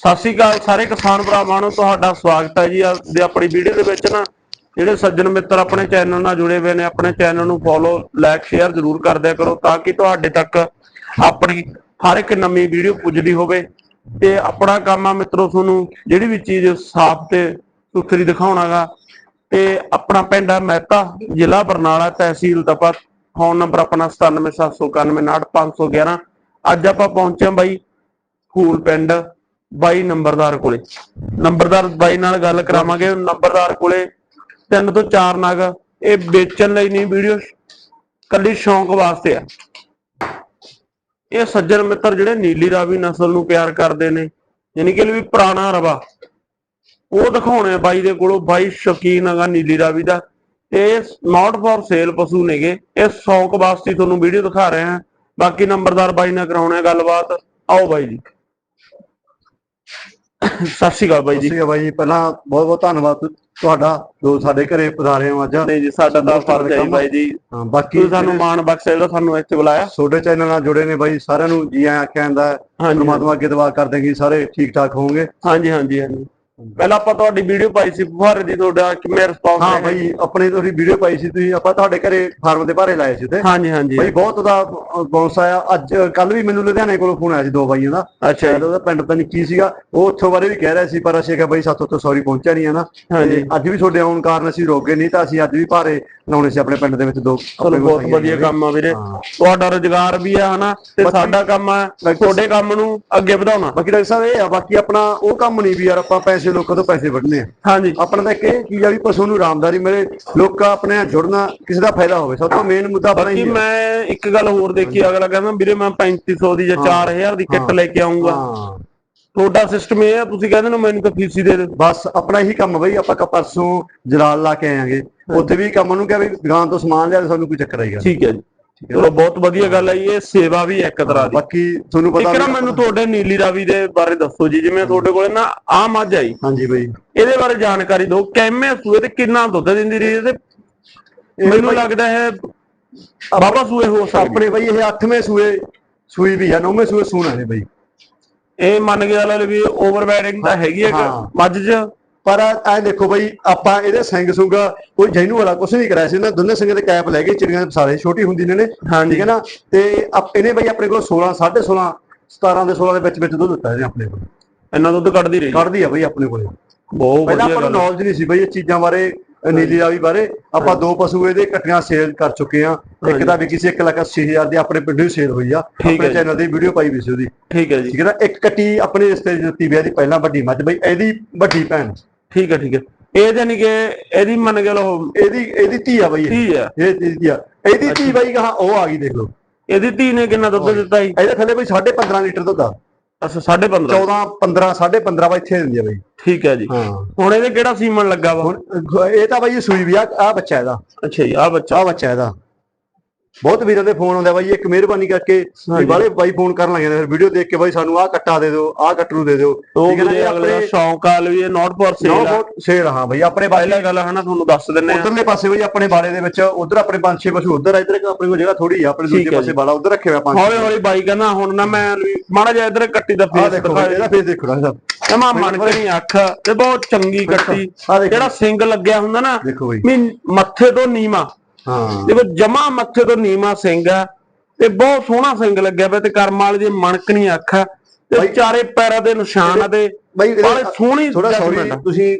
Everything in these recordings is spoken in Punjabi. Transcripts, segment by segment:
ਸਤਿ ਸ਼੍ਰੀ ਅਕਾਲ ਸਾਰੇ ਕਿਸਾਨ ਭਰਾਵਾਂ ਨੂੰ, ਤੁਹਾਡਾ ਸਵਾਗਤ ਹੈ ਜੀ। ਅੱਜ ਦੀ ਆਪਣੀ ਵੀਡੀਓ ਦੇ ਵਿੱਚ ਨਾ ਜਿਹੜੇ ਸੱਜਣ ਮਿੱਤਰ ਆਪਣੇ ਚੈਨਲ ਨਾਲ ਜੁੜੇ ਹੋਏ ਨੇ, ਆਪਣੇ ਚੈਨਲ ਨੂੰ ਫੋਲੋ ਲਾਈਕ ਸ਼ੇਅਰ ਜ਼ਰੂਰ ਕਰਦਿਆ ਕਰੋ ਤਾਂ ਕਿ ਤੁਹਾਡੇ ਤੱਕ ਆਪਣੀ ਹਰ ਇੱਕ ਨਵੀਂ ਵੀਡੀਓ ਪੁੱਜਦੀ ਹੋਵੇ। ਤੇ ਆਪਣਾ ਕੰਮ ਆ ਮਿੱਤਰੋ ਤੁਹਾਨੂੰ ਜਿਹੜੀ ਵੀ ਚੀਜ਼ ਸਾਫ਼ ਤੇ ਸੁਥਰੀ ਦਿਖਾਉਣਾਗਾ। ਤੇ ਆਪਣਾ ਪਿੰਡ ਆ ਮਹਿਤਾ, ਜ਼ਿਲ੍ਹਾ ਬਰਨਾਲਾ, ਤਹਿਸੀਲ ਤਪਾ ਫੋਨ ਨੰਬਰ ਆਪਣਾ 97799511 ਅੱਜ ਆਪਾਂ ਪਹੁੰਚੇ ਹਾਂ ਬਾਈ, ਫੂਲ ਪਿੰਡ। ਬਾਈ ਨੰਬਰਦਾਰ ਕੋਲੇ। ਨੰਬਰਦਾਰ ਬਾਈ ਨਾਲ ਗੱਲ ਕਰਾਵਾਂਗੇ, ਨੰਬਰਦਾਰ ਕੋਲੇ ਤਿੰਨ ਤੋਂ ਚਾਰ ਨਗ। ਇਹ ਵੇਚਣ ਲਈ ਨਹੀਂ ਵੀਡੀਓ, ਕੱਲੀ ਸ਼ੌਂਕ ਵਾਸਤੇ ਆ। ਇਹ ਸੱਜਣ ਮਿੱਤਰ ਜਿਹੜੇ ਨੀਲੀ ਰਾਵੀ ਨਸਲ ਨੂੰ ਪਿਆਰ ਕਰਦੇ ਨੇ, ਯਾਨੀ ਕਿ ਵੀ ਪੁਰਾਣਾ ਰਵਾ। ਉਹ ਦਿਖਾਉਣੇ ਬਾਈ ਦੇ ਕੋਲੋਂ, ਬਾਈ ਸ਼ੌਕੀਨ ਹੈਗਾ ਨੀਲੀ ਰਾਵੀ ਦਾ। ਇਹ ਨਾਟ ਫॉर ਸੇਲ ਪਸ਼ੂ ਨੇਗੇ। ਇਹ ਸ਼ੌਂਕ ਵਾਸਤੇ ਤੁਹਾਨੂੰ ਵੀਡੀਓ ਦਿਖਾ ਰਹੇ ਹਾਂ ਬਾਕੀ ਨੰਬਰਦਾਰ ਬਾਈ ਨਾਲ ਕਰਾਉਣੇ ਆ ਗੱਲਬਾਤ। ਆਓ ਬਾਈ ਜੀ। ਸਤਿ ਸ਼੍ਰੀ ਅਕਾਲ ਬਾਈ ਜੀ। ਠੀਕ ਹੈ ਬਾਈ ਜੀ। ਪਹਿਲਾਂ ਬਹੁਤ ਬਹੁਤ ਧੰਨਵਾਦ ਤੁਹਾਡਾ ਜੋ ਸਾਡੇ ਘਰੇ ਪਧਾਰੇ ਹੋ ਅੱਜ। ਨਹੀਂ ਜੀ ਸਾਡਾ ਤਾਂ ਫਰਜ਼ ਹੈ ਬਾਈ ਜੀ। ਹਾਂ, ਬਾਕੀ ਤੁਸੀਂ ਸਾਨੂੰ ਮਾਣ ਬਖਸ਼ਿਆ ਜਿਹੜਾ ਸਾਨੂੰ ਇੱਥੇ ਬੁਲਾਇਆ। ਛੋਟੇ ਚੈਨਲ ਨਾਲ ਜੁੜੇ ਨੇ ਬਾਈ ਸਾਰਿਆਂ ਨੂੰ ਜੀ ਆਇਆਂ। ਹਾਂਜੀ ਪ੍ਰਮਾਤਮਾ ਅੱਗੇ ਦੁਆ ਕਰਦੇ ਕਿ ਸਾਰੇ ਠੀਕ ਠਾਕ ਹੋਵੋਗੇ। ਹਾਂਜੀ ਹਾਂਜੀ ਹਾਂਜੀ। ਪਹਿਲਾਂ ਆਪਾਂ ਤੁਹਾਡੀ ਵੀਡੀਓ ਪਾਈ ਸੀ ਫੁਹਾਰੇ ਦੀ ਤੁਹਾਡਾ ਕਿਵੇਂ ਰਿਸਪੌਂਸ ਹਾਂ ਬਾਈ ਆਪਣੇ ਤੁਸੀਂ ਵੀਡੀਓ ਪਾਈ ਸੀ ਤੁਸੀਂ ਆਪਾਂ ਤੁਹਾਡੇ ਘਰੇ ਫਾਰਮ ਦੇ ਭਾਰੇ ਲਾਏ ਸੀ ਤੇ। ਹਾਂਜੀ ਹਾਂਜੀ। ਬਾਈ ਬਹੁਤ ਉਹਦਾ ਬੌਂਸ ਆਇਆ। ਅੱਜ ਕੱਲ ਵੀ ਮੈਨੂੰ ਲੁਧਿਆਣੇ ਕੋਲੋਂ ਫੋਨ ਆਇਆ ਸੀ ਦੋ ਬਾਈਆਂ ਦਾ। ਅੱਛਾ ਉਹਦਾ ਪਿੰਡ ਤਾਂ ਨਹੀਂ ਕੀ ਸੀਗਾ। ਉਹ ਉੱਥੋਂ ਬਾਰੇ ਵੀ ਕਹਿ ਰਿਹਾ ਸੀ ਪਰ ਅਸੀਂ ਕਿਹਾ ਬਾਈ ਸਾਤੋਂ ਤੋਂ ਸੌਰੀ ਪਹੁੰਚਿਆ ਨਹੀਂ ਹੈ ਨਾ। ਹਾਂਜੀ। ਅੱਜ ਵੀ ਤੁਹਾਡੇ ਆਉਣ ਕਾਰਨ ਅਸੀਂ ਰੁਕ ਗਏ ਨਹੀਂ ਤਾਂ ਅਸੀਂ ਅੱਜ ਵੀ ਭਾਰੇ ਲਾਉਣੇ ਸੀ ਆਪਣੇ ਪਿੰਡ ਦੇ ਵਿੱਚ ਦੋ ਚਲੋ ਬਹੁਤ ਵਧੀਆ। ਕੰਮ ਆ ਵੀਰੇ। ਤੁਹਾਡਾ ਰੋਜ਼ਗਾਰ ਵੀ ਆ ਹਨਾ? ਤੇ ਸਾਡਾ ਕੰਮ ਆ ਤੁਹਾਡੇ ਕੰਮ ਨੂੰ ਅੱਗੇ ਵਧਾਉਣਾ। ਬਾਕੀ ਡਾਕਟਰ ਸਾਹਿਬ ਇਹ ਆ ਬਾਕੀ ਆਪਣਾ ਉਹ ਕੰਮ ਨਹੀਂ ਵੀ ਯਾਰ ਆਪਾਂ ਪੈਸੇ ਲੋਕਾਂ ਤੋਂ ਪੈਸੇ ਵੱਢਨੇ ਆ। ਹਾਂਜੀ। ਆਪਣਾ ਤਾਂ ਇੱਕ ਇਹ ਚੀਜ਼ ਆ ਵੀ ਪਸ਼ੂ ਨੂੰ ਆਰਾਮਦਾਰੀ ਮਿਲੇ ਲੋਕਾਂ ਆਪਣੇ ਨਾਲ ਜੁੜਨਾ ਕਿਸੇ ਦਾ ਫਾਇਦਾ ਹੋਵੇ। ਸਭ ਤੋਂ ਮੇਨ ਮੁੱਦਾ ਬਾਕੀ ਹੀ ਹੈ ਮੈਂ ਇੱਕ ਗੱਲ ਹੋਰ ਦੇਖੀ ਅਗਲਾ ਕਹਿੰਦਾ ਵੀਰੇ ਮੈਂ 3500 ਦੀ ਜਾਂ 4000 ਦੀ ਕਿੱਟ ਲੈ ਕੇ ਆਉਂਗਾ ਹਾਂ। ਤੁਹਾਡਾ ਸਿਸਟਮ ਇਹ ਆ ਤੁਸੀਂ ਕਹਿੰਦੇ ਨੇ ਮੈਨੂੰ ਤਾਂ ਫੀਸੀ ਦੇ ਦਿਓ। ਬਸ ਆਪਣਾ ਇਹੀ ਕੰਮ ਬਈ ਆਪਾਂ ਕ ਪਰਸੋਂ ਜਲਾਲ ਲਾ ਕੇ ਆਏਾਂਗੇ। ਉੱਥੇ ਵੀ ਕੰਮ ਨੂੰ ਕਿਹਾ ਵੀ ਦੁਕਾਨ ਤੋਂ ਸਮਾਨ ਲਿਆ ਤੇ ਸਾਨੂੰ ਕੋਈ ਚੱਕਰ ਆਈਗਾ ਠੀਕ ਹੈ ਜੀ। ਚਲੋ ਬਹੁਤ ਵਧੀਆ ਗੱਲ ਹੈ ਜੀ, ਇਹ ਸੇਵਾ ਵੀ ਇੱਕ ਤਰ੍ਹਾਂ ਦੀ। ਬਾਕੀ ਤੁਹਾਨੂੰ ਪਤਾ ਇੱਕ ਨਾ ਵੀ- ਮੈਨੂੰ ਤੁਹਾਡੇ ਨੀਲੀ ਰਾਵੀ ਦੇ ਬਾਰੇ ਦੱਸੋ ਜੀ ਜਿਵੇਂ ਤੁਹਾਡੇ ਕੋਲੇ ਨਾ ਆਹ ਮੱਝ ਆਈ। ਹਾਂਜੀ ਬਈ। ਇਹਦੇ ਬਾਰੇ ਜਾਣਕਾਰੀ ਦਿਓ ਕਿੰਨੇ ਸੂਏ ਤੇ ਕਿੰਨਾ ਦੁੱਧ ਦਿੰਦੀ ਰਹੀ ਹੈ ਤੇ ਮੈਨੂੰ ਲੱਗਦਾ ਹੈ ਬਾਬਾ ਸੂਏ ਹੋ ਸਕਦੇ। ਆਪਣੇ ਬਈ ਇਹ 8ਵੇਂ ਸੂਏ ਸੂਈ ਵੀ ਆ 9ਵੇਂ ਸੂਏ ਸੂਣਾ ਨੇ ਬਈ। ਇਹ ਮੰਨ ਕੇ ਚੱਲ ਵੀ ਓਵਰਵੈਡਿੰਗ ਤਾਂ ਹੈਗੀ ਹੈ ਹਾਂ। ਮੱਝ 'ਚ? ਪਰ ਐ ਦੇਖੋ ਬਈ ਆਪਾਂ ਇਹਦੇ ਸਿੰਘ ਸੁੰਗਾ ਕੋਈ ਜੈਨੂ ਵਾਲਾ ਕੁਛ ਨਹੀਂ ਕਰਾਇਆ ਸੀ ਨਾ। ਦੋਨੇ ਸਿੰਘਾਂ ਦੇ ਕੈਪ ਲੈ ਕੇ ਚਿੜੀਆਂ ਦੇ ਸਾਲੇ ਛੋਟੀ ਹੁੰਦੀ ਨੇ ਨੇ ਹਾਂਜੀ। ਠੀਕ ਹੈ ਨਾ? ਤੇ ਆਪ- ਇਹਨੇ ਬਈ ਆਪਣੇ ਕੋਲ 16 16.5 17 ਦੇ 16 ਦੇ ਵਿੱਚ ਵਿੱਚ ਦੁੱਧ ਦਿੱਤਾ ਇਹਨੇ ਆਪਣੇ ਕੋਲ। ਇੰਨਾ ਦੁੱਧ ਕੱਢਦੀ ਰਹੀ। ਕੱਢਦੀ ਆ ਬਈ ਆਪਣੇ ਕੋਲੇ। ਬਹੁਤ ਪਹਿਲਾਂ ਵਧੀਆ ਆਪਾਂ ਗੱਲ ਹੈ। ਨੌਲੇਜ ਨਹੀਂ ਸੀ ਬਈ ਇਹ ਚੀਜ਼ਾਂ ਬਾਰੇ ਨੀਲੀ ਰਾਵੀ ਬਾਰੇ। ਆਪਾਂ ਦੋ ਪਸ਼ੂ ਇਹਦੇ ਕੱਟੀਆਂ ਸੇਲ ਕਰ ਚੁੱਕੇ ਆ ਇੱਕ। ਦਾ ਵੀ ਕਿਸੇ 1 ਲੱਖ 80 ਹਜ਼ਾਰ ਦੀ ਆਪਣੇ ਪਿੰਡੋਂ ਹੀ ਸੇਲ ਹੋਈ ਆ। ਹੈ ਆਪਣੇ। ਚੈਨਲ ਤੇ ਵੀਡੀਓ ਪਾਈ ਵੀ ਸੀ ਉਹਦੀ। ਠੀਕ ਹੈ ਜੀ। ਠੀਕ ਹੈ ਨਾ? ਇੱਕ ਕੱਟੀ ਆਪਣੇ ਰਿਸ਼ਤੇ ਦਿੱਤੀ ਵੀ ਇਹਦੀ ਪਹਿਲਾਂ ਵੱਡੀ ਮੱਝ। ਬਈ ਇਹਦੀ ਵੱਡੀ ਭੈਣ। ਠੀਕ ਹੈ ਠੀਕ ਹੈ। ਇਹ ਜਾਨੀ ਕਿ ਇਹਦੀ ਮੰਨ ਕੇ ਲਓ ਇਹਦੀ ਇਹਦੀ ਧੀ ਆ ਬਈ ਧੀ ਆ। ਇਹ ਧੀ ਆ। ਇਹਦੀ ਧੀ ਬਈ ਕਹਾ ਉਹ ਆ ਗਈ ਦੇਖ। ਲਓ ਇਹਦੀ ਧੀ ਨੇ ਕਿੰਨਾ ਦੁੱਧ ਦਿੱਤਾ ਜੀ ਇਹਦੇ ਥੱਲੇ ਬਈ 15.5 ਲੀਟਰ ਦੁੱਧ ਆ। ਅੱਛਾ 15.5 14 15 15.5 ਵਾ ਇੱਥੇ ਦਿੰਦੀ ਆ ਬਈ। ਠੀਕ ਹੈ ਜੀ। ਹੁਣ ਇਹਦੇ ਕਿਹੜਾ ਸੀਮਨ ਲੱਗਾ ਵਾ? ਹੁਣ ਇਹ ਤਾਂ ਬਈ ਸੂਈ ਵੀ ਆ ਆ ਬੱਚਾ ਇਹਦਾ। ਅੱਛਾ ਜੀ ਆ ਬੱਚਾ। ਆ ਬੱਚਾ ਇਹਦਾ। ਬਹੁਤ ਵੀਰਾਂ ਦੇ ਫੋਨ ਆਉਂਦਾ ਬਾਈ ਇੱਕ ਮਿਹਰਬਾਨੀ ਕਰਕੇ। ਬਾਲੇ ਬਾਈ ਫੋਨ ਕਰਨ ਲੱਗੇ ਨੇ ਫਿਰ ਵੀਡੀਓ ਦੇਖ ਕੇ ਬਾਈ ਸਾਨੂੰ ਆਹ ਕੱਟਾ ਦੇ ਦਿਓ ਆਹ ਕੱਟ ਨੂੰ ਦੇ ਦਿਓ। ਠੀਕ ਹੈ ਨਾ ਇਹ ਅਗਲੇ ਸ਼ੌਂਕ ਆ ਲਈ ਇਹ ਨਾਟ ਫॉर ਨੋ ਸੇਲ ਬਹੁਤ ਸ਼ੇਰ ਹਾਂ ਬਾਈ ਆਪਣੇ ਪਹਿਲਾ ਗੱਲ ਹਨਾ ਤੁਹਾਨੂੰ ਦੱਸ ਦਿੰਨੇ ਆ। ਉਧਰਲੇ ਪਾਸੇ ਬਾਈ ਆਪਣੇ ਬਾਲੇ ਦੇ ਵਿੱਚ ਉਧਰ ਆਪਣੇ ਪੰਜ ਛੇ ਪਸ਼ੂ ਉਧਰ ਇਧਰ ਆਪਣੇ ਕੋਲ ਜਗ੍ਹਾ ਥੋੜੀ ਆ ਆਪਣੇ ਦੂਜੇ ਪਾਸੇ ਬਾਲਾ ਉਧਰ ਰੱਖੇ ਹੋਇਆ ਪੰਜ ਹੌਲੀ ਹੌਲੀ ਬਾਈ ਕਹਿੰਦਾ ਹੁਣ ਨਾ ਮੈਂ ਮਾੜਾ ਜਿਹਾ ਇਧਰ ਕੱਟੀ ਦਾ ਫੇਸ ਦੇਖੋ ਇਹਦਾ ਫੇਸ ਦੇਖੋ ਨਾ ਸਾਹਿਬ ਜਮਾ ਮਨ ਕੇ ਨਹੀਂ ਅੱਖ ਤੇ ਬਹੁਤ ਚੰਗੀ ਕੱਟੀ। ਜਿਹੜਾ ਸਿੰਗ ਲੱਗਿਆ ਹੁੰਦਾ ਨਾ ਵੀ ਮੱਥੇ ਤੋਂ ਨੀਵਾ। ਹਾਂ। ਦੇਖੋ ਜਮਾ ਮੱਥੇ ਤੋਂ ਨੀਵਾ ਸਿੰਘ ਆ ਤੇ ਬਹੁਤ ਸੋਹਣਾ ਸਿੰਘ ਲੱਗਿਆ ਪਿਆ ਤੇ ਕਰਮ ਵਾਲੀ ਦੀ ਮਣਕਣੀ ਅੱਖ ਆ ਤੇ ਚਾਰੇ ਪੈਰਾਂ ਦੇ ਨਿਸ਼ਾਨ ਆ ਤੇ ਬਾਈ ਬਾਲੇ ਸੋਹਣੀ ਥੋੜਾ ਸੌਰੀ। ਤੁਸੀਂ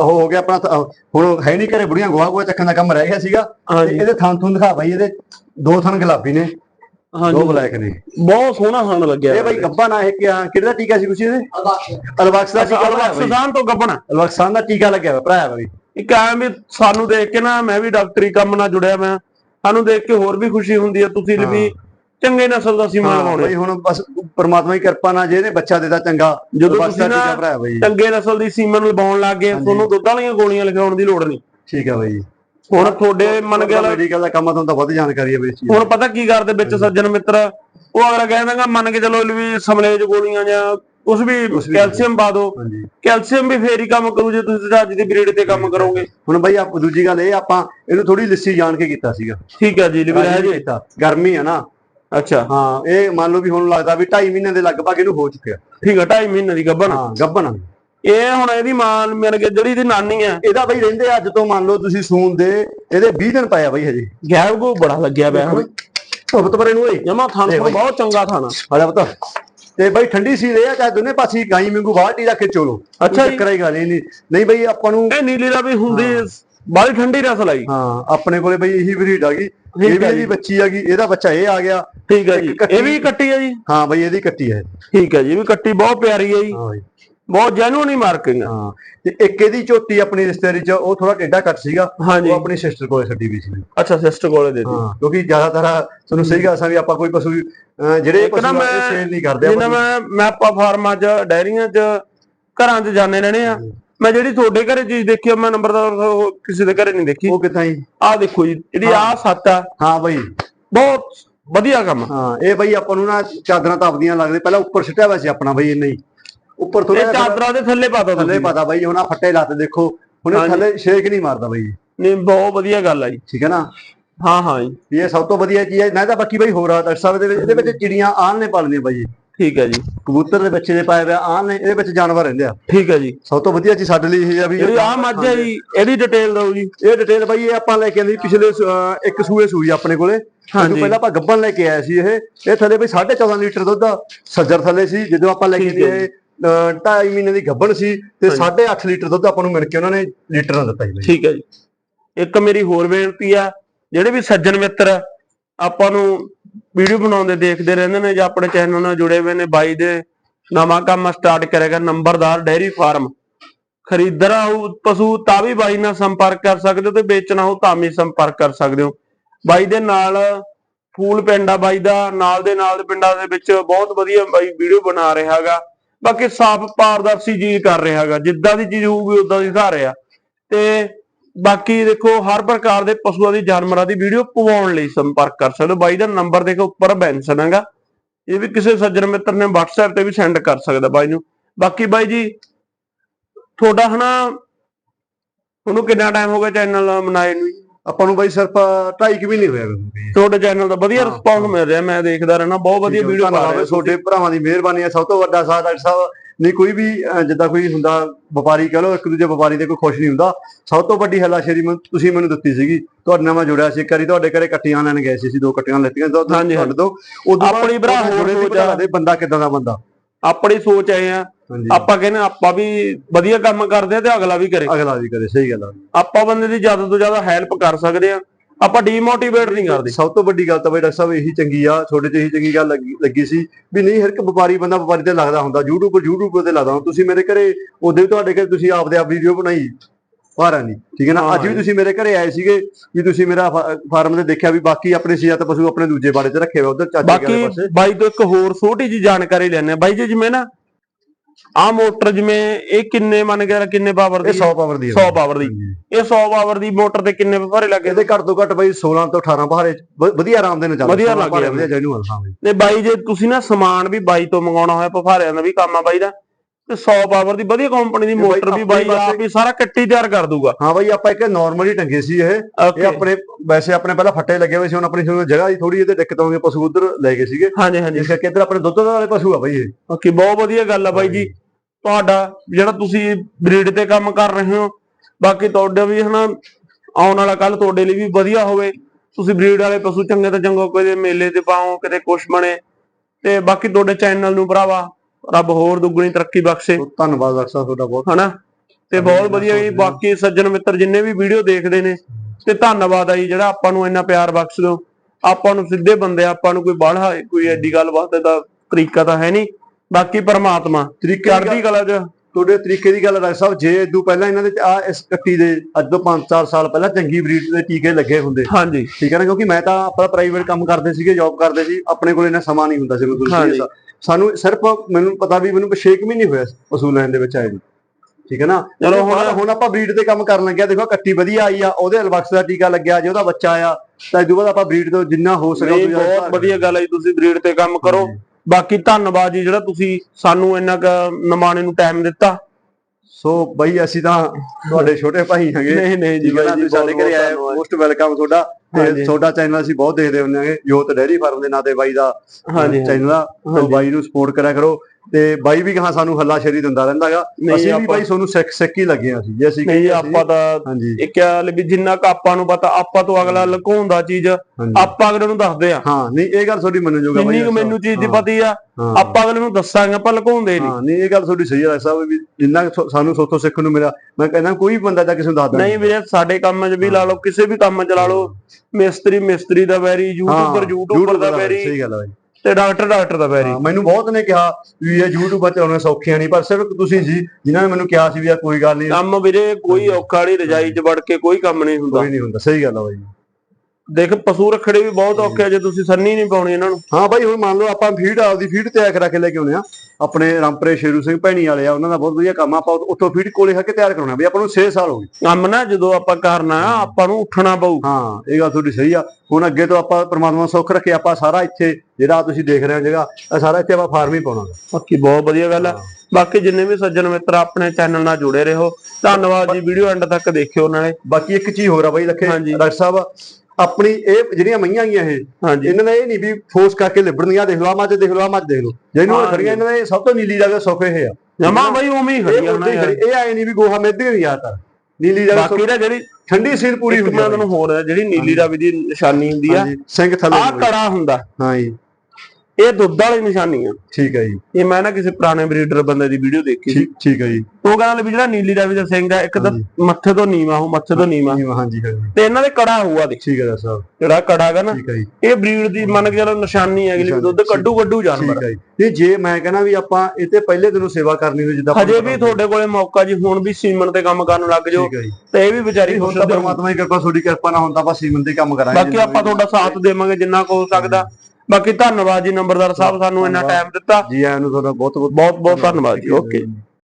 ਹੋ ਗਿਆ ਆਪਣਾ ਹੁਣ ਹੈ ਨਹੀਂ ਘਰੇ ਬੁੜੀਆਂ ਗੋਹਾ ਗੋਹਾ ਚੱਕਣ ਦਾ ਕੰਮ ਰਹਿ ਗਿਆ ਸੀਗਾ। ਇਹਦੇ ਥਾਂ ਥੁੰ ਦਿਖਾ ਬਾਈ ਇਹਦੇ। ਦੋ ਥਣ ਗੁਲਾਬੀ ਨੇ ਦੋ ਹਾਂਜੀ। ਬਲੈਕ ਨੇ। ਬਹੁਤ ਸੋਹਣਾ ਹਣ ਲੱਗਿਆ ਇਹ ਬਾਈ ਗੱਬਾ ਨਾ ਹੈ ਕਿ ਆ ਕਿਹੜਾ ਟੀਕਾ ਸੀ ਕੁਛ ਇਹਦੇ? ਅਲਬਕਸ ਦਾ ਟੀਕਾ ਲਗਾਇਆ ਬਾਈ। ਸਜ਼ਾਨ ਤੋਂ ਦਾ ਟੀਕਾ ਲੱਗਿਆ ਹੋਇਆ ਭਰਾ ਬਾਈ। ਇੱਕ ਐ ਵੀ ਸਾਨੂੰ ਦੇਖ ਕੇ ਨਾ ਮੈਂ ਵੀ ਡਾਕਟਰੀ ਕੰਮ ਨਾਲ ਜੁੜਿਆ ਮੈਂ ਸਾਨੂੰ ਦੇਖ ਕੇ ਹੋਰ ਵੀ ਖੁਸ਼ੀ ਹੁੰਦੀ ਹੈ ਤੁਸੀਂ ਵੀ ਚੰਗੇ ਨਸਲ ਦਾ ਸੀਮਾ ਹਾਂ ਲਗਾਉਣੇ ਬਾਈ ਹੁਣ ਬਸ ਪ੍ਰਮਾਤਮਾ ਦੀ ਕਿਰਪਾ ਨਾਲ ਜਿਹਨੇ ਬੱਚਾ ਦੇਦਾ ਚੰਗਾ ਜਦੋਂ ਤੁਸੀਂ ਨਾ ਚੰਗੇ ਨਸਲ ਦੀ ਸੀਮਨ ਲਵਾਉਣ ਲੱਗ ਗਏ ਤੁਹਾਨੂੰ ਦੁੱਧ ਵਾਲੀਆਂ ਗੋਲੀਆਂ ਲਿਖਾਉਣ ਦੀ ਲੋੜ ਨਹੀਂ। ਠੀਕ ਹੈ ਬਾਈ। ਹੁਣ ਤੁਹਾਡੇ ਮਨ ਗਿਆ ਮੈਡੀਕਲ ਦਾ ਕੰਮ ਤੁਹਾਨੂੰ ਤਾਂ ਵੱਧ ਜਾਣਕਾਰੀ ਹੈ ਬਈ ਇਸ ਚੀਜ਼ ਦੀ। ਹੁਣ ਪਤਾ ਕੀ ਕਰਦੇ ਵਿੱਚ ਸੱਜਣ ਮਿੱਤਰ ਉਹ ਅਗਲਾ ਕਹਿੰਦਾਗਾ ਮੰਨ ਕੇ ਚਲੋ ਵੀ ਸਮਲੇਜ ਗੋਲੀਆਂ ਜਾਂ ਉਸ ਵੀ ਕੈਲਸ਼ੀਅਮ ਪਾ ਦਿਓ ਕੈਲਸ਼ੀਅਮ ਵੀ ਫੇਰ ਹੀ ਕੰਮ ਕਰੂ ਜੇ ਤੁਸੀਂ ਅੱਜ ਦੀ ਬਰੀਡ ਤੇ ਕੰਮ ਕਰੋਗੇ। ਹੁਣ ਬਾਈ ਆਪ ਦੂਜੀ ਗੱਲ ਇਹ ਆਪਾਂ ਇਹਨੂੰ ਥੋੜੀ ਲੱਸੀ ਜਾਣ ਕੇ ਕੀਤਾ ਸੀਗਾ। ਠੀਕ ਹੈ ਜੀ ਲਿਵਰ ਹੈ ਜੀ ਗਰਮੀ ਆ ਨਾ। ਅੱਛਾ। ਹਾਂ ਇਹ ਮੰਨ ਲਓ ਵੀ ਹੁਣ ਲੱਗਦਾ ਵੀ 2.5 ਮਹੀਨੇ ਦੇ ਲਗਭਗ ਇਹਨੂੰ ਹੋ ਚੁੱਕਿਆ। ਠੀਕ ਹੈ 2.5 ਮਹੀਨੇ ਦੀ ਗੱਭਣ। ਹਾਂ ਗੱਭਣ। ਇਹ ਹੁਣ ਇਹਦੀ ਮਾਂ ਮੇਰੇ ਕੇ ਜਿਹੜੀ ਇਹਦੀ ਨਾਨੀ ਆ ਇਹਦਾ ਬਈ ਰਹਿੰਦੇ ਅੱਜ ਤੋਂ ਮੰਨ ਲਓ ਤੁਸੀਂ ਸੂਨ ਦੇ ਇਹਦੇ 20 ਦਿਨ ਪਏ ਆ ਬਈ ਹਜੇ। ਗੈਬ ਕੋ ਬੜਾ ਲੱਗਿਆ ਪਿਆ। ਹੁਣ ਧੁੱਪ ਪਰ ਇਹਨੂੰ ਓਏ। ਜਮਾ ਥਣ ਬਹੁਤ ਚੰਗਾ ਥਾਣਾ ਆਜਾ ਪਤਾ। ਤੇ ਬਈ ਠੰਡੀ ਸੀ ਇਹ ਆ ਚਾਹੇ ਦੋਨੇ ਪਾਸੇ ਗਾਈ ਵਾਂਗੂ ਬਾਲਟੀ ਰੱਖ ਕੇ ਚੋਲੋ। ਅੱਛਾ ਜੀ। ਚੱਕਰ ਹੀ ਗੱਲ ਨਹੀਂ। ਨਹੀਂ ਬਈ ਆਪਾਂ ਨੂੰ ਇਹ ਨੀਲੀ ਦਾ ਵੀ ਹੁੰਦੀ ਬਾਲੀ ਠੰਡੀ ਰਸ ਲਾਈ। ਹਾਂ ਆਪਣੇ ਕੋਲੇ ਬਈ ਇਹੀ ਬਰੀਡ ਆ ਗਈ। ਇਹ ਵੀ ਆ ਇਹਦੀ ਜੀ। ਬੱਚੀ ਆ ਗਈ ਇਹਦਾ ਬੱਚਾ ਇਹ ਆ ਗਿਆ। ਠੀਕ ਹੈ ਜੀ। ਇਹ ਵੀ ਕੱਟੀ ਹੈ ਜੀ। ਹਾਂ ਬਈ ਇਹਦੀ ਕੱਟੀ ਹੈ। ਠੀਕ ਹੈ ਜੀ ਇਹ ਵੀ ਕੱਟੀ ਬਹੁਤ ਪਿਆਰੀ ਹੈ ਜੀ। ਹਾਂ ਬਈ ਬਹੁਤ ਜੈਨੂਨ ਹੀ ਮਾਰਕਿੰਗ ਹਾਂ। ਤੇ ਇੱਕ ਇਹਦੀ ਝੋਟੀ ਆਪਣੀ ਰਿਸ਼ਤੇਦਾਰੀ ਚ ਉਹ ਥੋੜਾ ਟੇਢਾ ਕੱਟ ਸੀਗਾ ਉਹ ਆਪਣੀ ਸਿਸਟਰ ਕੋਲੇ ਛੱਡੀ ਵੀ ਸੀ। ਅੱਛਾ ਸਿਸਟਰ ਕੋਲੇ ਦੇ ਦਿੱਤੀ। ਕਿਉਂਕਿ ਜ਼ਿਆਦਾਤਰ ਤੁਹਾਨੂੰ ਸਹੀ ਗੱਲ ਸਾਂ ਵੀ ਆਪਾਂ ਕੋਈ ਪਸ਼ੂ ਜਿਹੜੇ ਪਸ਼ੂ ਸੇਲ ਨਹੀਂ ਕਰਦੇ ਜਿੰਨਾ ਮੈਂ ਮੈਂ ਆਪਾਂ ਫਾਰਮਾਂ 'ਚ ਡੈਰੀਆਂ 'ਚ ਘਰਾਂ 'ਚ ਜਾਣੇ ਰਹਿਣੇ ਆ। ਮੈਂ ਜਿਹੜੀ ਤੁਹਾਡੇ ਘਰੇ ਚੀਜ਼ ਦੇਖੀ ਮੈਂ ਨੰਬਰਦਾਰ ਕਿਸੇ ਦੇ ਘਰੇ ਨਹੀਂ ਦੇਖੀ। ਉਹ ਕਿੱਦਾਂ ਹੀ ਆਹ ਦੇਖੋ ਜੀ ਜਿਹੜੀ ਆਹ ਸੱਤ ਆ ਹਾਂ ਬਈ। ਬਹੁਤ ਵਧੀਆ ਕੰਮ। ਹਾਂ ਇਹ ਬਈ ਆਪਾਂ ਨੂੰ ਨਾ ਚਾਦਰਾਂ ਤਪਦੀਆਂ ਲੱਗਦੇ ਪਹਿਲਾਂ ਉੱਪਰ ਛਿਟਿਆ ਹੋਇਆ ਸੀ ਆਪਣਾ ਬਈ ਇੰਨਾ ਹੀ। ਉੱਪਰ ਥੋੜਾ ਇਹ ਚਾਦਰਾਂ ਦੇ ਥੱਲੇ ਪਾਤਾ ਥੱਲੇ ਪਤਾ ਬਈ ਹੁਣ ਆਹ ਫੱਟੇ ਲੱਤ ਦੇਖੋ। ਹੁਣ ਇਹ। ਥੱਲੇ ਸ਼ੇਕ ਨਹੀਂ ਮਾਰਦਾ ਬਈ। ਨਹੀਂ ਬਹੁਤ ਵਧੀਆ ਗੱਲ ਆ ਜੀ। ਠੀਕ ਹੈ ਨਾ? ਹਾਂ ਹਾਂ ਜੀ। ਇਹ ਸਭ ਤੋਂ ਵਧੀਆ ਚੀਜ਼ ਹੈ। ਨਹੀਂ ਤਾਂ ਬਾਕੀ ਬਈ ਹੋਰ ਆ ਡਾਕਟਰ ਸਾਹਿਬ ਦੇ ਵਿੱਚ ਇਹਦੇ ਵਿੱਚ ਚਿੜੀਆਂ ਆਨ ਨੇ ਪਾਲਣੀਆਂ ਬਾਈ। ਠੀਕ ਹੈ ਜੀ। ਕਬੂਤਰ ਦੇ ਬੱਚੇ ਦੇ ਪਾਏ ਹੋਏ ਆਨ ਨੇ ਇਹਦੇ ਵਿੱਚ ਜਾਨਵਰ ਰਹਿੰਦੇ ਆ। ਠੀਕ ਹੈ ਜੀ। ਸਭ ਤੋਂ ਵਧੀਆ ਚੀਜ਼ ਸਾਡੇ ਲਈ ਇਹ ਆ ਵੀ ਜਿਹੜੀ ਆਹ ਮੱਝ ਹੈ ਜੀ ਇਹਦੀ ਡਿਟੇਲ ਦਿਓ ਜੀ। ਇਹ ਡਿਟੇਲ ਬਾਈ ਇਹ ਆਪਾਂ ਲੈ ਕੇ ਆਂਦੀ ਪਿਛਲੇ ਇੱਕ ਸੂਏ ਸੂਈ ਆਪਣੇ ਕੋਲੇ। ਹਾਂਜੀ। ਪਹਿਲਾਂ ਆਪਾਂ ਗੱਬਨ ਲੈ ਕੇ ਆਏ ਸੀ ਇਹ। ਇਹ ਥੱਲੇ ਬਈ 14.5 ਲੀਟਰ ਦੁੱਧ ਸੱਜਰ ਥੱਲੇ ਸੀ ਜਦੋਂ ਆਪਾਂ ਲੈ ਕੇ ਗਏ 2.5 ਮਹੀਨੇ ਦੀ ਗੱਬਨ ਸੀ ਤੇ 8.5 ਲੀਟਰ ਦੁੱਧ ਆਪਾਂ ਨੂੰ ਮਿਲ ਕੇ ਉਹਨਾਂ ਨੇ ਲੀਟਰ ਨਾਲ ਦਿੱਤਾ ਜੀ ਠੀਕ ਹੈ ਜੀ। ਇੱਕ ਮੇਰੀ ਹੋਰ ਬੇਨਤੀ ਆ ਜਿਹੜੇ ਵੀ ਸੱਜਣ ਮਿੱਤਰ ਆਪਾਂ ਨੂੰ ਵੀਡੀਓ ਬਣਾਉਂਦੇ ਦੇਖਦੇ ਰਹਿੰਦੇ ਨੇ ਜਾਂ ਆਪਣੇ ਚੈਨਲ ਨਾਲ ਜੁੜੇ ਹੋਏ ਨੇ ਬਾਈ ਦੇ ਨਵਾਂ ਕੰਮ ਸਟਾਰਟ ਕਰੇਗਾ ਨੰਬਰਦਾਰ ਡੈਰੀ ਫਾਰਮ। ਖਰੀਦਣਾ ਹੋ ਪਸ਼ੂ ਤਾਂ ਵੀ ਬਾਈ ਨਾਲ ਸੰਪਰਕ ਕਰ ਸਕਦੇ ਹੋ ਤੇ ਵੇਚਣਾ ਹੋ ਤਾਂ ਵੀ ਸੰਪਰਕ ਕਰ ਸਕਦੇ ਹੋ। ਬਾਈ ਦੇ ਨਾਲ ਫੂਲ ਪਿੰਡ ਆ ਬਾਈ ਦਾ ਨਾਲ ਦੇ ਨਾਲ ਦੇ ਪਿੰਡਾਂ ਦੇ ਵਿੱਚ ਬਹੁਤ ਵਧੀਆ ਬਾਈ ਵੀਡੀਓ ਬਣਾ ਰਿਹਾ ਹੈਗਾ। ਬਾਕੀ ਸਾਫ਼ ਪਾਰਦਰਸ਼ੀ ਚੀਜ਼ ਕਰ ਰਿਹਾ ਹੈਗਾ, ਜਿੱਦਾਂ ਦੀ ਚੀਜ਼ ਹੋਊਗੀ ਉਦਾਂ ਦੀ ਦਿਖਾ ਰਿਹਾ ਤੇ ਬਾਕੀ ਦੇਖੋ, ਹਰ ਪ੍ਰਕਾਰ ਦੇ ਪਸ਼ੂਆਂ ਦੀ, ਜਾਨਵਰਾਂ ਦੀ ਵੀਡੀਓ ਪਵਾਉਣ ਲਈ ਸੰਪਰਕ ਕਰ ਸਕਦੇ ਹੋ। ਬਾਈ ਦਾ ਨੰਬਰ ਦੇਖੋ, ਉੱਪਰ ਮੈਂਸ਼ਨ ਹੈਗਾ। ਇਹ ਵੀ ਕਿਸੇ ਸੱਜਣ ਮਿੱਤਰ ਨੇ WhatsApp ਤੇ ਵੀ ਸੈਂਡ ਕਰ ਸਕਦਾ ਬਾਈ ਨੂੰ। ਬਾਕੀ ਬਾਈ ਜੀ, ਤੁਹਾਡਾ ਹਨਾ ਉਹਨੂੰ ਕਿੰਨਾ ਟਾਈਮ ਹੋ ਗਿਆ ਚੈਨਲ ਬਣਾਏ ਨੂੰ? ਆਪਾਂ ਨੂੰ ਬਾਈ ਸਿਰਫ 2.5 ਕਿ ਵੀ ਨਹੀਂ ਹੋਇਆ ਵੀ। ਤੁਹਾਡੇ ਚੈਨਲ ਦਾ ਵਧੀਆ ਰਿਸਪੌਂਸ ਮਿਲ ਰਿਹਾ ਮੈਂ ਦੇਖਦਾ ਰਹਿਣਾ ਬਹੁਤ ਵਧੀਆ ਵੀਡੀਓ ਪਾ ਰਹੇ ਤੁਹਾਡੇ ਭਰਾਵਾਂ ਦੀ ਮਿਹਰਬਾਨੀ ਹੈ ਸਭ ਤੋਂ ਵੱਡਾ ਸਾਥ ਡਾਕਟਰ ਸਾਹਿਬ ਨਹੀਂ ਕੋਈ ਵੀ ਜਿੱਦਾਂ ਕੋਈ ਹੁੰਦਾ ਵਪਾਰੀ ਕਹ ਲਓ ਇੱਕ ਦੂਜੇ ਵਪਾਰੀ ਦੇ ਕੋਈ ਖੁਸ਼ ਨਹੀਂ ਹੁੰਦਾ। ਸਭ ਤੋਂ ਵੱਡੀ ਹੱਲਾਸ਼ੇਰੀ ਤੁਸੀਂ ਮੈਨੂੰ ਦਿੱਤੀ ਸੀਗੀ ਤੁਹਾਡੇ ਨਾਲ ਮੈਂ ਜੁੜਿਆ ਸੀ ਇੱਕ ਵਾਰੀ ਤੁਹਾਡੇ ਘਰੇ ਕੱਟੀਆਂ ਲੈਣ ਗਏ ਸੀ ਅਸੀਂ ਦੋ ਕੱਟੀਆਂ ਲੈਤੀਆਂ ਦੋ ਹਾਂਜੀ, ਤੁਹਾਡੇ ਤੋਂ ਉਦੋਂ ਆਪਣੀ ਭਰਾ ਪਤਾ ਆ। ਲੱਗਦਾ ਬੰਦਾ ਕਿਦਾਂ ਦਾ ਬੰਦਾ। ਆਪਣੀ ਸੋਚ ਆਏ ਆ ਆਪਾਂ ਕਹਿੰਦੇ ਆਪਾਂ ਵੀ ਵਧੀਆ ਕੰਮ ਕਰਦੇ ਆ ਤੇ ਅਗਲਾ ਵੀ ਕਰੇ। ਅਗਲਾ ਵੀ ਕਰੇ ਸਹੀ ਗੱਲ ਆ। ਆਪਾਂ ਬੰਦੇ ਦੀ ਜ਼ਿਆਦਾ ਤੋਂ ਜ਼ਿਆਦਾ ਹੈਲਪ ਕਰ ਸਕਦੇ ਆ ਆਪਾਂ ਡੀਮੋਟੀਵੇਟ ਨਹੀਂ ਕਰਦੇ। ਸਭ ਤੋਂ ਵੱਡੀ ਗੱਲ ਤਾਂ ਬਈ ਡਾਕਟਰ ਸਾਹਿਬ ਇਹੀ ਚੰਗੀ ਆ ਛੋਟੇ ਜਿਹੀ ਚੰਗੀ ਗੱਲ ਲੱਗੀ ਸੀ ਵੀ ਨਹੀਂ ਹਰ ਇੱਕ ਵਪਾਰੀ ਬੰਦਾ ਵਪਾਰੀ ਤੇ ਲੱਗਦਾ ਹੁੰਦਾ YouTube YouTube ਤੇ ਲੱਗਦਾ ਤੁਸੀਂ ਮੇਰੇ ਘਰੇ ਉਹਦੇ ਵੀ ਤੁਹਾਡੇ ਘਰੇ ਤੁਸੀਂ ਆਪਦੇ ਆਪ ਵੀਡੀਓ ਬਣਾਈ ਭਾਰਾ ਨਹੀਂ ਠੀਕ ਹੈ ਨਾ? ਅੱਜ ਵੀ ਤੁਸੀਂ ਮੇਰੇ ਘਰੇ ਆਏ ਸੀਗੇ ਵੀ ਤੁਸੀਂ ਮੇਰਾ ਫਾਰਮ ਤੇ ਦੇਖਿਆ ਵੀ ਬਾਕੀ ਆਪਣੇ ਸਿਆਤ ਪਸ਼ੂ ਆਪਣੇ ਦੂਜੇ ਬਾੜੇ 'ਚ ਰੱਖੇ ਹੋਏ ਉਧਰ ਚਾਚੇ ਬਾਕੀ ਬਾਈ ਤੋਂ ਇੱਕ ਹੋਰ ਛੋਟੀ ਜੀ ਜਾਣਕਾਰੀ ਲੈਣੇ ਬਾਈ ਜੀ ਜਿਵੇਂ ਨਾ ਆ ਮੋਟਰ ਜਿਵੇਂ ਇਹ ਕਿੰਨੇ ਮੰਨ ਗਿਆ ਕਿੰਨੇ ਪਾਵਰ ਇਹ ਦੀ 100 ਪਾਵਰ ਦੀ 100 ਪਾਵਰ ਦੀ। ਇਹ 100 ਪਾਵਰ ਦੀ ਮੋਟਰ ਤੇ ਕਿੰਨੇ ਫਾਰੇ ਲੱਗੇ? ਇਹਦੇ ਘੱਟ ਤੋਂ ਘੱਟ ਬਈ 16 ਤੋਂ 18 ਬਹਾਰੇ ਵ- ਵਧੀਆ ਆਰਾਮ ਦੇ ਨਾਲ ਚੱਲਦਾ। ਵਧੀਆ 16 ਲੱਗ ਭਾਰੇ ਜਾਂਦਾ। ਵਧੀਆ ਜੈਨੂਅਲ ਹਾਂ ਬਈ। ਤੇ ਬਾਈ ਜੇ ਤੁਸੀਂ ਨਾ ਸਮਾਨ ਵੀ ਬਾਈ ਤੋਂ ਮੰਗਾਉਣਾ ਹੋਇਆ ਪਫਾਰਿਆਂ ਦਾ ਵੀ ਕੰਮ ਆ ਬਾਈ ਦਾ। ਤੇ 100 ਪਾਵਰ ਦੀ ਵਧੀਆ ਕੰਪਨੀ ਦੀ ਮੋਟਰ ਵੀ ਬਾਈ ਆਪ ਹੀ ਸਾਰਾ ਕੱਟੀ ਤਿਆਰ ਕਰ ਦੂਗਾ ਹਾਂ ਬਈ ਆਪਾਂ ਇੱਕ ਨਾਰਮਲੀ ਟੰਗੇ ਸੀ ਇਹ। ਇਹ ਆਪਣੇ ਵੈਸੇ ਆਪਣੇ ਪਹਿਲਾਂ ਫੱਟੇ ਲੱਗੇ ਹੋਏ ਸੀ ਹੁਣ ਆਪਣੀ ਜਗ੍ਹਾ ਦੀ ਥੋੜੀ ਜਿਹੀ ਦਿੱਕਤ ਆਉਂਦੀ ਪਸ਼ੂ ਉਧਰ ਲੈ ਗਏ ਸੀਗੇ। ਹਾਂਜੀ ਹਾਂਜੀ। ਇਸ ਕਰਕੇ ਇੱਧਰ ਆਪਣੇ ਦੁੱਧ ਵਾਲੇ ਪਸ਼ੂ ਆ ਬਈ ਇਹ। ਓਕੇ ਬਹੁਤ ਵਧੀਆ ਗੱਲ ਆ ਬਾਈ ਜੀ। ਤੁਹਾਡਾ ਜਿਹੜਾ ਤੁਸੀਂ ਬਰੀਡ ਤੇ ਕੰਮ ਕਰ ਰਹੇ ਹੋ ਬਾਕੀ ਤੁਹਾਡੇ ਵੀ ਹਨਾ ਆਉਣ ਵਾਲਾ ਕੱਲ ਤੁਹਾਡੇ ਲਈ ਵੀ ਵਧੀਆ ਹੋਵੇ। ਤੁਸੀਂ ਬਰੀਡ ਵਾਲੇ ਪਸ਼ੂ ਚੰਗੇ ਤੋਂ ਚੰਗਾ ਕੋਈ ਮੇਲੇ ਤੇ ਪਾਓ ਕਿਤੇ ਕੁਛ ਬਣੇ। ਤੇ ਬਾਕੀ ਤੁਹਾਡੇ ਚੈਨਲ ਨੂੰ ਭਰਾਵਾ ਰੱਬ ਹੋਰ ਦੁੱਗਣੀ ਤਰੱਕੀ ਬਖਸ਼ੇ। ਧੰਨਵਾਦ ਡਾਕਟਰ ਸਾਹਿਬ ਤੁਹਾਡਾ ਬਹੁਤ। ਹਨਾ? ਤੇ ਬਹੁਤ ਵਧੀਆ ਜੀ। ਬਾਕੀ ਸੱਜਣ ਮਿੱਤਰ ਜਿੰਨੇ ਵੀ ਵੀਡੀਓ ਦੇਖਦੇ ਨੇ ਤੇ ਧੰਨਵਾਦ ਆ ਜੀ ਜਿਹੜਾ ਆਪਾਂ ਨੂੰ ਇੰਨਾ ਪਿਆਰ ਬਖਸ਼ਦੇ ਹੋ। ਆਪਾਂ ਨੂੰ ਸਿੱਧੇ ਬੰਦੇ ਆਪਾਂ ਨੂੰ ਕੋਈ ਬਾਹਲਾ ਕੋਈ ਐਡੀ ਗੱਲਬਾਤ ਦਾ ਤਰੀਕਾ ਤਾਂ ਹੈ ਨਹੀਂ। ਬਾਕੀ ਪਰਮਾਤਮਾ ਤਰੀਕੇ ਦੀ ਚੜ੍ਹਦੀ ਕਲਾ ਚ। ਤੁਹਾਡੇ ਤਰੀਕੇ ਦੀ ਗੱਲ ਡਾਕਟਰ ਸਾਹਿਬ ਜੇ ਇਦੋਂ ਪਹਿਲਾਂ ਇਹਨਾਂ ਦੇ ਆ ਇਸ ਕੱਟੀ ਦੇ ਅੱਜ ਤੋਂ 5-4 ਸਾਲ ਪਹਿਲਾਂ ਚੰਗੀ ਬਰੀਡ ਦੇ ਟੀਕੇ ਲੱਗੇ ਹੁੰਦੇ। ਹਾਂਜੀ। ਠੀਕ ਹੈ ਨਾ ਕਿਉਂਕਿ ਮੈਂ ਤਾਂ ਆਪਣਾ ਪ੍ਰਾਈਵੇਟ ਕੰਮ ਕਰਦੇ ਸੀਗੇ ਜੌਬ ਕਰਦੇ ਸੀ ਆਪਣੇ ਕੋਲ ਇੰਨਾ ਸਮਾਂ ਨਹੀਂ ਹੁੰਦਾ ਸੀ। ਦੱਸਾਂ। ਸਾਨੂੰ ਸਿਰਫ ਮੈਨੂੰ ਪਤਾ ਵੀ ਮੈਨੂੰ 6 ਮਹੀਨੇ ਹੋਇਆ ਵਸੂਲ ਲੈਣ ਦੇ ਵਿੱਚ ਆਏ ਨੂੰ। ਠੀਕ ਹੈ ਨਾ? ਚਲੋ ਹੁਣ ਹੁਣ- ਆਪਾਂ ਬਰੀਡ ਤੇ ਕੰਮ ਕਰਨ ਲੱਗਿਆ। ਦੇਖੋ ਕੱਟੀ ਵਧੀਆ ਆਈ ਆ ਉਹਦੇ ਅਲਬਕਸ ਦਾ ਟੀਕਾ ਲੱਗਿਆ ਜੇ ਉਹਦਾ ਬੱਚਾ ਆਇਆ ਤਾਂ ਤੋਂ ਬਾਅਦ ਆਪਾਂ ਬਰੀਡ ਤੋਂ ਜਿੰਨਾ ਹੋ ਸਕੇ ਬਹੁਤ ਵਧੀਆ ਗੱਲ ਹੈ ਜੀ ਤੁਸੀਂ ਬਰੀਡ ਤੇ ਕੰਮ ਕਰੋ। ਬਾਕੀ ਧੰਨਵਾਦ ਜੀ ਜਿਹੜਾ ਤੁਸੀਂ ਸਾਨੂੰ ਇੰਨਾ ਕੁ ਨਿਮਾਣੇ ਨੂੰ ਟਾਈਮ ਦਿੱਤਾ। ਸੋ ਬਈ ਅਸੀਂ ਤਾਂ ਤੁਹਾਡੇ ਛੋਟੇ ਭਾਈ ਹੈਗੇ। ਨਹੀਂ ਨਹੀਂ ਜੀ ਬਾਈ ਸਾਡੇ ਘਰੇ ਆਏ ਮੋਸਟ ਵੈਲਕਮ ਤੁਹਾਡਾ। ਤੇ। ਤੁਹਾਡਾ ਚੈਨਲ ਅਸੀਂ ਬਹੁਤ ਦੇਖਦੇ ਹੁੰਦੇ ਆਂਗੇ ਯੋਤ ਡੈਰੀ ਫਾਰਮ ਦੇ ਨਾਂ ਤੇ ਬਾਈ ਦਾ। ਚੈਨਲ ਆ ਤਾਂ। ਬਾਈ ਨੂੰ ਸਪੋਰਟ ਕਰਿਆ ਕਰੋ ਤੇ ਬਾਈ ਵੀ ਕਹਾ ਸਾਨੂੰ ਹੱਲਾ ਸ਼ੇਰੀ ਦਿੰਦਾ ਰਹਿੰਦਾਗਾ ਨਹੀਂ, ਅਸੀਂ ਵੀ ਬਾਈ ਤੁਹਾਨੂੰ ਸਿੱਖ ਸਿੱਖ ਹੀ ਲੱਗੇ ਹਾਂ ਅਸੀਂ ਜੇ ਅਸੀਂ ਨਹੀਂ ਆਪਾਂ ਤਾਂ ਇੱਕ ਗੱਲ ਵੀ ਜਿੰਨਾ ਕੁ ਆਪਾਂ ਨੂੰ ਪਤਾ ਆਪਾਂ ਤੋਂ ਅਗਲਾ ਲੁਕਾਉਂਦਾ ਚੀਜ਼ ਆਪਾਂ ਅਗਲੇ ਨੂੰ ਦੱਸਦੇ ਆ ਹਾਂ ਨਹੀਂ ਇਹ ਗੱਲ ਤੁਹਾਡੀ ਮੰਨਣ ਜੋਗਾ ਜਿੰਨੀ ਮੈਨੂੰ ਚੀਜ਼ ਦੀ ਪਤੀ ਆ। ਆਪਾਂ ਅਗਲੇ ਨੂੰ ਦੱਸਾਂਗੇ ਆਪਾਂ ਲੁਕਾਉਂਦੇ ਨਹੀਂ। ਹਾਂ ਨਹੀਂ ਇਹ ਗੱਲ ਤੁਹਾਡੀ ਸਹੀ ਹੈ ਸਾਹਿਬ ਵੀ ਜਿੰਨਾ ਸੋ- ਸਾਨੂੰ ਸੋਤੋਂ ਸਿੱਖਣ ਨੂੰ ਮਿਲਿਆ ਮੈਂ ਕਹਿੰਦਾ ਕੋਈ ਬੰਦਾ ਜਾਂ ਕਿਸੇ ਨੂੰ ਦੱਸਦਾ ਨਹੀਂ ਵੀਰੇ ਸਾਡੇ ਕੰਮ 'ਚ ਵੀ ਲਾ ਲਓ ਕਿਸੇ ਵੀ ਕੰਮ 'ਚ ਲਾ ਲਓ ਮਿਸਤਰੀ ਮਿਸਤਰੀ ਦਾ ਵੈਰੀ ਯੂਟਿਊਬਰ ਯੂਟਿਊਬਰ ਦਾ ਵੈਰੀ ਸਹੀ ਗੱਲ ਹੈ ਬਾਈ। ਤੇ ਡਾਕਟਰ ਡਾਕਟਰ ਦਾ ਵੈਰੀ ਮੈਨੂੰ ਬਹੁਤ ਨੇ ਕਿਹਾ ਵੀ ਇਹ YouTube ਚਲਾਉਣੇ ਸੌਖੀਆਂ ਨਹੀਂ ਪਰ ਸਿਰਫ ਤੁਸੀਂ ਜੀ ਜਿਨ੍ਹਾਂ ਨੇ ਮੈਨੂੰ ਕਿਹਾ ਸੀ ਵੀ ਆ ਕੋਈ ਗੱਲ ਨਹੀਂ। ਕੰਮ ਵੀਰੇ ਕੋਈ ਔਖਾ ਨਹੀਂ ਰਜਾਈ 'ਚ ਵੜ ਕੇ ਕੋਈ ਕੰਮ ਨਹੀਂ ਹੁੰਦਾ। ਕੋਈ ਨਹੀਂ ਹੁੰਦਾ ਸਹੀ ਗੱਲ ਆ ਬਾਈ ਦੇਖ ਪਸ਼ੂ ਰੱਖੜੇ ਵੀ ਬਹੁਤ ਔਖੇ ਆ ਜੇ ਤੁਸੀਂ ਸੰਨੀ ਨਹੀਂ ਪਾਉਣੀ ਇਹਨਾਂ ਨੂੰ। ਹਾਂ ਬਾਈ ਹੁਣ ਮੰਨ ਲਓ ਆਪਾਂ ਫੀਡ ਆਪਦੀ ਫੀਡ ਤਿਆਰ ਕਰਾ ਕੇ ਲੈ ਕੇ ਆਉਨੇ ਆ ਆਪਣੇ ਰਾਮਪਰੇ ਸ਼ੇਰੂ ਸਿੰਘ ਭੈਣੀ ਵਾਲੇ ਆ ਉਹਨਾਂ ਦਾ ਬਹੁਤ ਵਧੀਆ ਕੰਮ ਆ ਆਪਾਂ ਉੱਥੋਂ ਫੀਡ ਕੋਲੇ ਖਾ ਕੇ ਤਿਆਰ ਕਰਾਉਣਾ। ਵੀ ਆਪਾਂ ਨੂੰ 6 ਸਾਲ ਹੋ ਗਏ। ਕੰਮ ਨਾ ਜਦੋਂ ਆਪਾਂ ਕਰਨਾ ਆ ਆਪਾਂ ਨੂੰ ਉੱਠਣਾ ਪਊ। ਹਾਂ ਇਹ ਗੱਲ ਤੁਹਾਡੀ ਸਹੀ ਆ। ਹੁਣ ਅੱਗੇ ਤੋਂ ਆਪਾਂ ਪ੍ਰਮਾਤਮਾ ਸੁੱਖ ਰੱਖੇ ਆਪਾਂ ਸਾਰਾ ਇੱਥੇ ਜਿਹੜਾ ਤੁਸੀਂ ਦੇਖ ਰਹੇ ਹੋ ਜਗ੍ਹਾ ਇਹ ਸਾਰਾ ਇੱਥੇ ਆਪਾਂ ਫਾਰਮ ਹੀ ਪਾਉਣਾ। ਬਾਕੀ ਬਹੁਤ ਵਧੀਆ ਗੱਲ ਆ। ਬਾਕੀ ਜਿੰਨੇ ਵੀ ਸੱਜਣ ਮਿੱਤਰ ਆਪਣੇ ਚੈਨਲ ਨਾਲ ਜੁੜੇ ਰਹੋ। ਧੰਨਵਾਦ ਜੀ ਵੀਡੀਓ ਐਂਡ ਤੱਕ ਦੇਖਿਓ ਨਾਲੇ। ਬਾਕੀ ਇੱਕ ਚੀਜ਼ ਹੋਰ ਆ ਬਾਈ ਲੱਖੇ। ਡਾਕਟਰ ਸਾਹਿਬ ਆਪਣੀ ਇਹ ਜਿਹੜੀਆਂ ਮਈਆਂ ਆਈਆਂ ਇਹ ਹਾਂਜੀ। ਇਹਨਾਂ ਦਾ ਇਹ ਨਹੀਂ ਵੀ ਫੋਰਸ ਕਰਕੇ ਲਿਬੜਨੀਆਂ ਦੇਖ ਲਓ ਆ ਮੱਝ ਦੇਖ ਲਓ ਆ ਮੱਝ ਦੇਖ ਲਓ। ਜਿਹਨੂੰ ਖੜੀਆਂ ਇਹਨਾਂ ਦੇ ਸਭ ਤੋਂ ਨੀਲੀ ਜਗ੍ਹਾ ਸੋਫੇ ਇਹ ਆ। ਜਮਾ ਬਈ ਉਵੇਂ ਹੀ ਇਹ ਖੜੀ ਆ ਉੱਦਾਂ ਹੀ ਨਾ। ਖੜੀ- ਇਹ ਆਏ ਨਹੀਂ ਵੀ ਗੋਹਾ ਮੇਦੇ ਨਹੀਂ ਆ ਤਾਂ। ਨੀਲੀ ਜਗ੍ਹਾ ਬਾਕੀ ਨਾ ਜਿਹੜੀ ਠੰਡੀ ਸੀਲ ਪੂਰੀ ਹੁੰਦੀ ਆ ਤੁਹਾਨੂੰ ਹੋਰ ਜਿਹੜੀ ਨੀਲੀ ਰਾਵੀ ਦੀ ਨਿਸ਼ਾਨੀ ਹੁੰਦੀ ਆ ਹਾਂਜੀ, ਸਿੰਘ ਥੱਲੇ ਆਹ ਨੂੰ। ਕੜਾ ਹੁੰਦਾ। ਹਾਂ ਜੀ ਇਹ ਦੁੱਧ ਵਾਲੀ ਨਿਸ਼ਾਨੀ ਆ। ਠੀਕ ਹੈ ਜੀ। ਇਹ ਮੈਂ ਨਾ ਕਿਸੇ ਪੁਰਾਣੇ ਬਰੀਡਰ ਬੰਦੇ ਦੀ ਵੀਡੀਓ ਦੇਖੀ ਸੀ। ਠੀਕ ਹੈ ਜੀ। ਉਹ ਕਹਿੰਦਾ ਵੀ ਜਿਹੜਾ ਨੀਲੀ ਰਾਵੀ ਦਾ ਸਿੰਘ ਆ ਇੱਕ ਤਾਂ ਮੱਥੇ ਤੋਂ ਨੀਵਾ ਉਹ ਮੱਥੇ ਤੋਂ ਨੀਵਾ। ਹਾਂਜੀ ਹਾਂਜੀ। ਤੇ ਇਹਨਾਂ ਦੇ ਕੜਾ ਹੋਊਗਾ ਦੇਖ। ਠੀਕ ਹੈ ਸਾਹਿਬ। ਜਿਹੜਾ ਕੜਾ ਹੈਗਾ ਨਾ ਹੈ ਇਹ ਬਰੀਡ ਦੀ ਮੰਨ ਕੇ ਚਲੋ ਨਿਸ਼ਾਨੀ ਹੈਗੀ ਵੀ ਦੁੱਧ ਕੱਢੂ ਕੱਢੂ ਜਾਨਵਰ। ਠੀਕ ਹੈ ਜੀ ਮੈਂ ਕਹਿੰਦਾ ਵੀ ਆਪਾਂ ਇਹ ਤੇ ਪਹਿਲੇ ਦਿਨੋਂ ਸੇਵਾ ਕਰਨੀ ਹੋਈ ਜਿੱਦਾਂ ਹਜੇ ਵੀ ਤੁਹਾਡੇ ਕੋਲੇ ਮੌਕਾ ਜੀ ਹੁਣ ਵੀ ਸੀਮਨ ਤੇ ਕੰਮ ਕਰਨ ਲੱਗ ਜਾਓ। ਹੈ ਤੇ ਇਹ ਵੀ ਵਿਚਾਰੀ ਹੁਣ ਤਾਂ। ਪਰਮਾਤਮਾ ਦੀ ਕਿਰਪਾ ਤੁਹਾਡੀ ਕਿਰਪਾ ਨਾਲ ਹੁੰਦਾ ਆਪਾਂ ਸੀਮਨ ਤੇ ਕੰਮ ਕਰਾਂਗੇ ਬਾਕੀ ਆਪਾਂ ਤੁਹਾਡਾ ਸਾਥ ਦੇਵਾਂਗੇ ਜਿੰਨਾ ਕੁ ਹੋ ਸਕਦਾ। ਬਾਕੀ ਧੰਨਵਾਦ ਜੀ ਨੰਬਰਦਾਰ ਸਾਹਿਬ ਸਾਨੂੰ ਇੰਨਾ ਟਾਈਮ ਦਿੱਤਾ। ਜੀ ਆਇਆਂ ਨੂੰ ਤੁਹਾਡਾ ਬਹੁਤ ਬਹੁਤ ਬਹੁਤ ਬਹੁਤ ਧੰਨਵਾਦ। ਜੀ ਓਕੇ